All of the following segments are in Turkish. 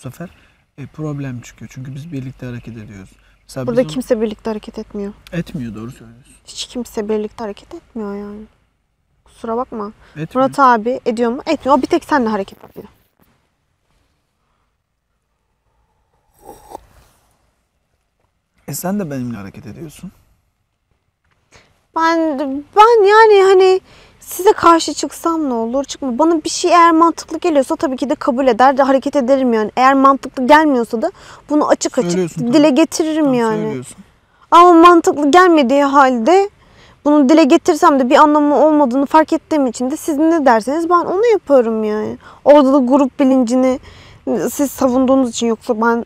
bu sefer e, problem çıkıyor. Çünkü biz birlikte hareket ediyoruz. Mesela Burada biz kimse birlikte hareket etmiyor. etmiyor doğru söylüyorsun. Hiç kimse birlikte hareket etmiyor yani. Kusura bakma. Etmiyor. Murat abi ediyor mu? Etmiyor. O bir tek seninle hareket ediyor. E sen de benimle hareket ediyorsun. Ben ben yani hani size karşı çıksam ne olur çıkma. Bana bir şey eğer mantıklı geliyorsa tabii ki de kabul eder de hareket ederim yani. Eğer mantıklı gelmiyorsa da bunu açık açık tabii. dile getiririm Tamam, yani. Ama mantıklı gelmediği halde bunu dile getirsem de bir anlamı olmadığını fark ettiğim için de siz ne derseniz ben onu yapıyorum yani. Orada da grup bilincini siz savunduğunuz için yoksa ben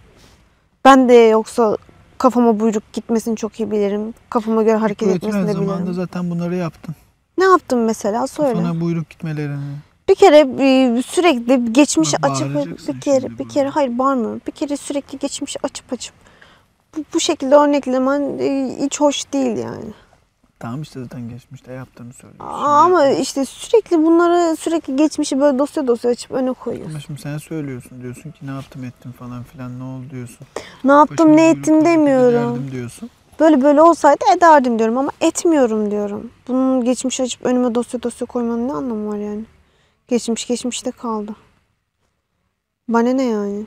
ben de yoksa kafama buyruk gitmesini çok iyi bilirim. Kafama göre hareket Öğretilen etmesini de zamanında bilirim. zaten bunları yaptın. Ne yaptım mesela söyle. Kafana buyruk gitmelerini. Bir kere e, sürekli geçmişi Bak, açıp bir kere bir kere hayır bağırmıyorum. Bir kere sürekli geçmişi açıp açıp bu, bu şekilde örneklemen e, hiç hoş değil yani. Tamam işte zaten geçmişte yaptığını söylüyorsun. Aa, Ama işte sürekli bunları sürekli geçmişi böyle dosya dosya açıp öne koyuyorsun. Ama şimdi sen söylüyorsun. Diyorsun ki ne yaptım ettim falan filan ne oldu diyorsun. Ne yaptım Başıma ne ettim demiyorum. diyorsun. Böyle böyle olsaydı ederdim diyorum ama etmiyorum diyorum. Bunun geçmişi açıp önüme dosya dosya koymanın ne anlamı var yani? Geçmiş geçmişte kaldı. Bana ne yani?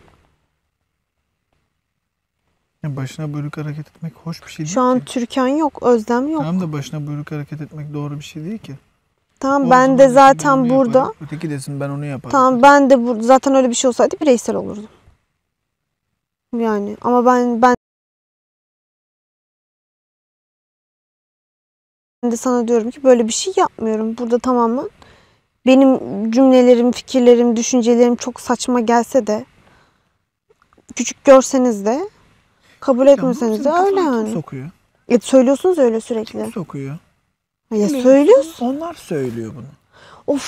Ya başına buyruk hareket etmek hoş bir şey değil Şu an ki. Türkan yok, Özlem yok. Tamam da başına buyruk hareket etmek doğru bir şey değil ki. Tamam O ben zaman de desin, zaten burada. yaparım, Öteki desin ben onu yaparım. Tamam ben de burada zaten öyle bir şey olsaydı bireysel olurdum. Yani ama ben ben de sana diyorum ki böyle bir şey yapmıyorum. Burada tamamen benim cümlelerim, fikirlerim, düşüncelerim çok saçma gelse de küçük görseniz de kabul etmeseniz de öyle yani. sokuyor? E, söylüyorsunuz öyle sürekli. Kim sokuyor? Ya Kim söylüyorsun. Onlar söylüyor bunu. Of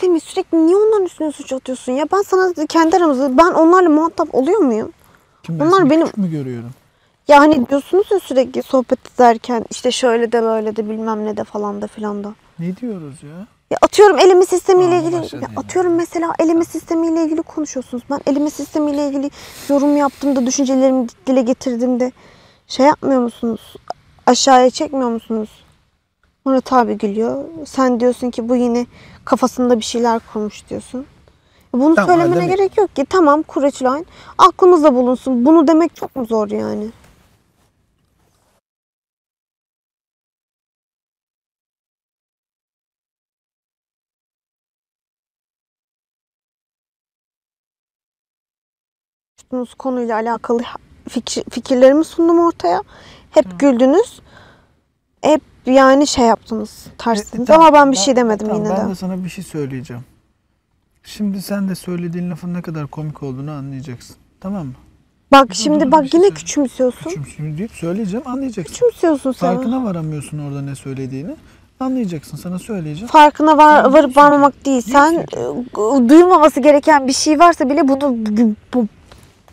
Semih sürekli niye onların üstüne suç atıyorsun ya? Ben sana kendi aramızda ben onlarla muhatap oluyor muyum? Kim ben Onlar seni benim- küçük mü görüyorum? Ya hani diyorsunuz ya sürekli sohbet ederken işte şöyle de böyle de bilmem ne de falan da filan da. Ne diyoruz ya? Ya atıyorum eleme sistemiyle Aa, ilgili ya atıyorum mesela eleme sistemiyle ilgili konuşuyorsunuz. Ben eleme sistemiyle ilgili yorum yaptığımda düşüncelerimi dile getirdiğimde şey yapmıyor musunuz? Aşağıya çekmiyor musunuz? Murat abi gülüyor. Sen diyorsun ki bu yine kafasında bir şeyler kurmuş diyorsun. Bunu Tamam, söylemene demek- gerek yok ki. Tamam Kureçline aklımızda bulunsun. Bunu demek çok mu zor yani? Konuştuğunuz konuyla alakalı fikir, fikirlerimi sundum ortaya. Hep güldünüz. Hep yani şey yaptınız tersiniz E, tamam, ama ben bir şey demedim tamam, yine ben de. de sana bir şey söyleyeceğim. Şimdi sen de söylediğin lafın ne kadar komik olduğunu anlayacaksın. Tamam mı? Bak dur, şimdi bak şey yine söyle. küçümsüyorsun. Küçümsün deyip söyleyeceğim anlayacaksın. Küçümsüyorsun sen. Farkına varamıyorsun orada ne söylediğini. Anlayacaksın sana söyleyeceğim. Farkına var, varıp diyorsun varmamak değil. Sen e, duyulmaması gereken bir şey varsa bile bunu bu-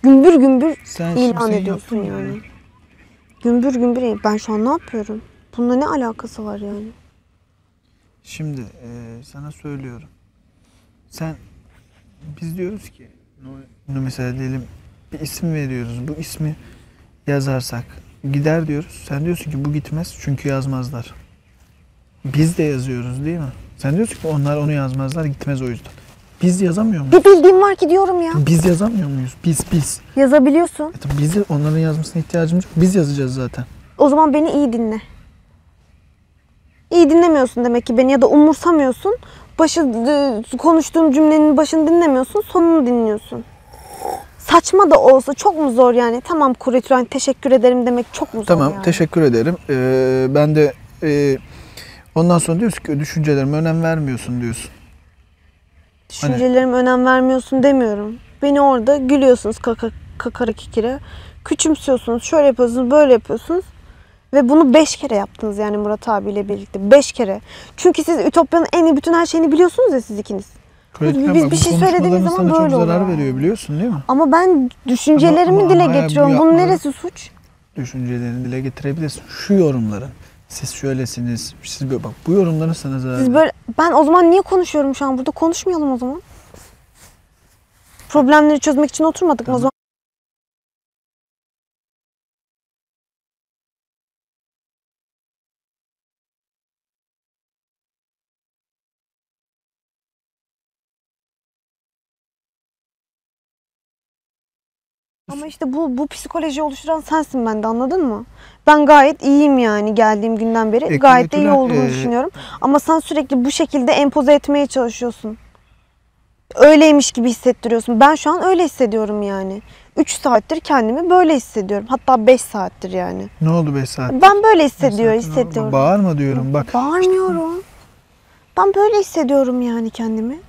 gümbür gümbür Sen ilan ediyorsun yaptın yani. Gümbür gümbür. Ben şu an ne yapıyorum? Bununla ne alakası var yani? Şimdi e, sana söylüyorum. Sen biz diyoruz ki bunu mesela diyelim bir isim veriyoruz. Bu ismi yazarsak gider diyoruz. Sen diyorsun ki bu gitmez çünkü yazmazlar. Biz de yazıyoruz değil mi? Sen diyorsun ki onlar onu yazmazlar gitmez o yüzden. Biz yazamıyor muyuz? Bir bildiğim var ki diyorum ya. Biz yazamıyor muyuz? Biz biz. Yazabiliyorsun. E tabii biz de onların yazmasına ihtiyacımız yok. Biz yazacağız zaten. O zaman beni iyi dinle. İyi dinlemiyorsun demek ki beni ya da umursamıyorsun. Başı e, konuştuğum cümlenin başını dinlemiyorsun, sonunu dinliyorsun. Saçma da olsa çok mu zor yani? Tamam Kuretülen teşekkür ederim demek çok mu zor Tamam yani? teşekkür ederim. Ee, ben de e, ondan sonra diyorsun ki düşüncelerime önem vermiyorsun diyorsun. Düşüncelerime önem vermiyorsun demiyorum. Beni orada gülüyorsunuz kaka, kakara kikire. Küçümsüyorsunuz, şöyle yapıyorsunuz, böyle yapıyorsunuz. Ve bunu beş kere yaptınız yani Murat abiyle birlikte. Beş kere. Çünkü siz Ütopya'nın en iyi bütün her şeyini biliyorsunuz ya siz ikiniz. Öğretmen biz bir şey söylediğimiz zaman böyle çok zarar oluyor. veriyor biliyorsun değil mi? Ama ben düşüncelerimi Ama- ama dile bu getiriyorum. Bunun neresi suç? Düşüncelerini dile getirebilirsin. Şu yorumların. Siz şöylesiniz. Siz böyle bak bu yorumların sana zarar Siz böyle ben o zaman niye konuşuyorum şu an burada? Konuşmayalım o zaman. Problemleri çözmek için oturmadık mı o zaman? Ama işte bu bu psikoloji oluşturan sensin bende anladın mı? Ben gayet iyiyim yani geldiğim günden beri. E, gayet de iyi olduğumu e, düşünüyorum. Ama sen sürekli bu şekilde empoze etmeye çalışıyorsun. Öyleymiş gibi hissettiriyorsun. Ben şu an öyle hissediyorum yani. 3 saattir kendimi böyle hissediyorum. Hatta 5 saattir yani. Ne oldu 5 saat? Ben böyle hissediyor, hissediyorum. Bağırma diyorum bak. Bağırmıyorum. Ben böyle hissediyorum yani kendimi.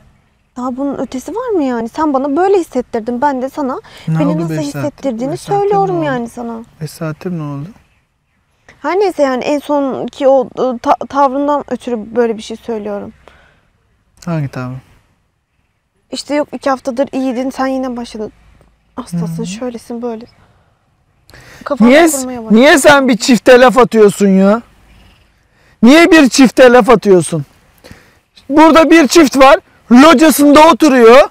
Daha bunun ötesi var mı yani? Sen bana böyle hissettirdin. Ben de sana Ne beni nasıl beş hissettirdiğini Beş söylüyorum yani sana. 5 saattir ne oldu? Her neyse yani en sonki o ta- tavrından ötürü böyle bir şey söylüyorum. Hangi tabi? İşte yok iki haftadır iyiydin sen yine başladın. Hastasın şöylesin böyle. Niye, niye sen bir çifte laf atıyorsun ya? Niye bir çifte laf atıyorsun? Burada bir çift var. Locasında oturuyor.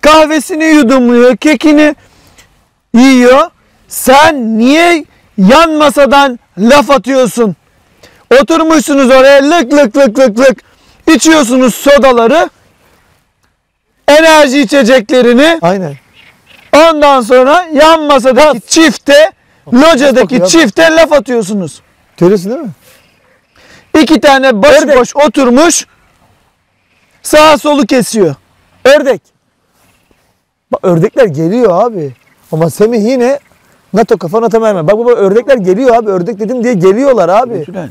Kahvesini yudumluyor. Kekini yiyor. Sen niye yan masadan laf atıyorsun? Oturmuşsunuz oraya lık lık lık lık lık. içiyorsunuz sodaları. Enerji içeceklerini. Aynen. Ondan sonra yan masadaki çifte, locadaki bakıyor. çifte laf atıyorsunuz. Görüyorsun değil mi? İki tane başıboş oturmuş sağa solu kesiyor. Ördek. Bak ördekler geliyor abi. Ama Semih yine NATO kafa NATO mermer. Bak baba ördekler geliyor abi. Ördek dedim diye geliyorlar abi. Tülen,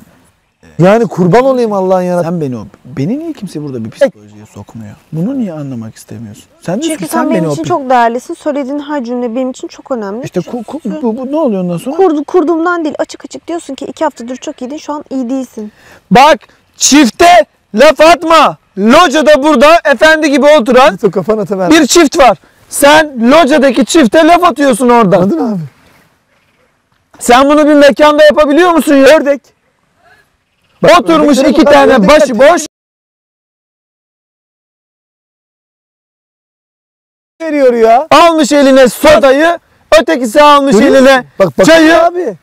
Yani kurban olayım Allah'ın yana. sen beni o beni niye kimse burada bir psikolojiye sokmuyor? Bunu niye anlamak istemiyorsun? Sen diyorsun Çünkü ki sen, sen benim beni o için pi- çok değerlisin. Söylediğin her cümle benim için çok önemli. işte ku- ku- bu, bu ne oluyor ondan sonra? Kurdu, kurduğumdan değil açık açık diyorsun ki iki haftadır çok iyiydin şu an iyi değilsin. Bak çifte laf atma. Locada burada efendi gibi oturan NATO kafa NATO mermer. bir çift var. Sen locadaki çifte laf atıyorsun oradan. Anladın mı abi? Sen bunu bir mekanda yapabiliyor musun ya? Ördek. Oturmuş ördeklere iki bak, tane ördekler başıboş. veriyor ya. Almış eline sodayı, ötekisi almış Görüyor eline? Bak bak çayı. abi.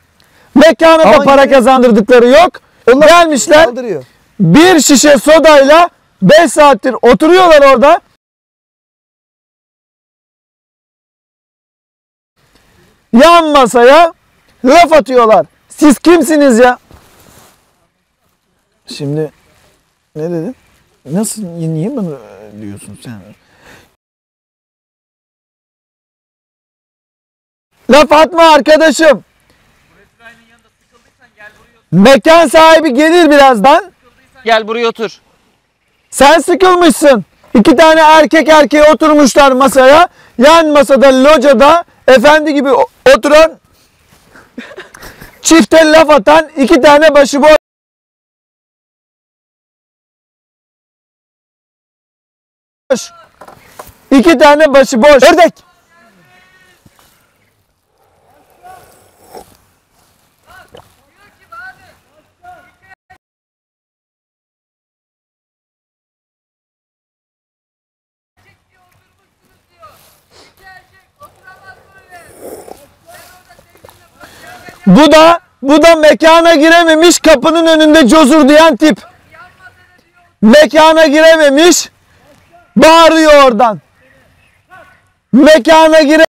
Mekana da Ama para yine- kazandırdıkları yok. Onlar Gelmişler Kaldırıyor. bir şişe sodayla 5 saattir oturuyorlar orada. Yan masaya laf atıyorlar. Siz kimsiniz ya? Şimdi ne dedin? Nasıl niye e, diyorsun sen? Laf atma arkadaşım. Mekan sahibi gelir birazdan. Gel buraya otur. Sen sıkılmışsın. İki tane erkek erkeğe oturmuşlar masaya. Yan masada locada efendi gibi oturan çifte laf atan iki tane başıboş. İki tane başıboş. Ördek. Bu da bu da mekana girememiş kapının önünde cozur diyen tip. Mekana girememiş bağırıyor oradan. Mekana gire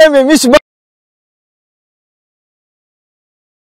girememiş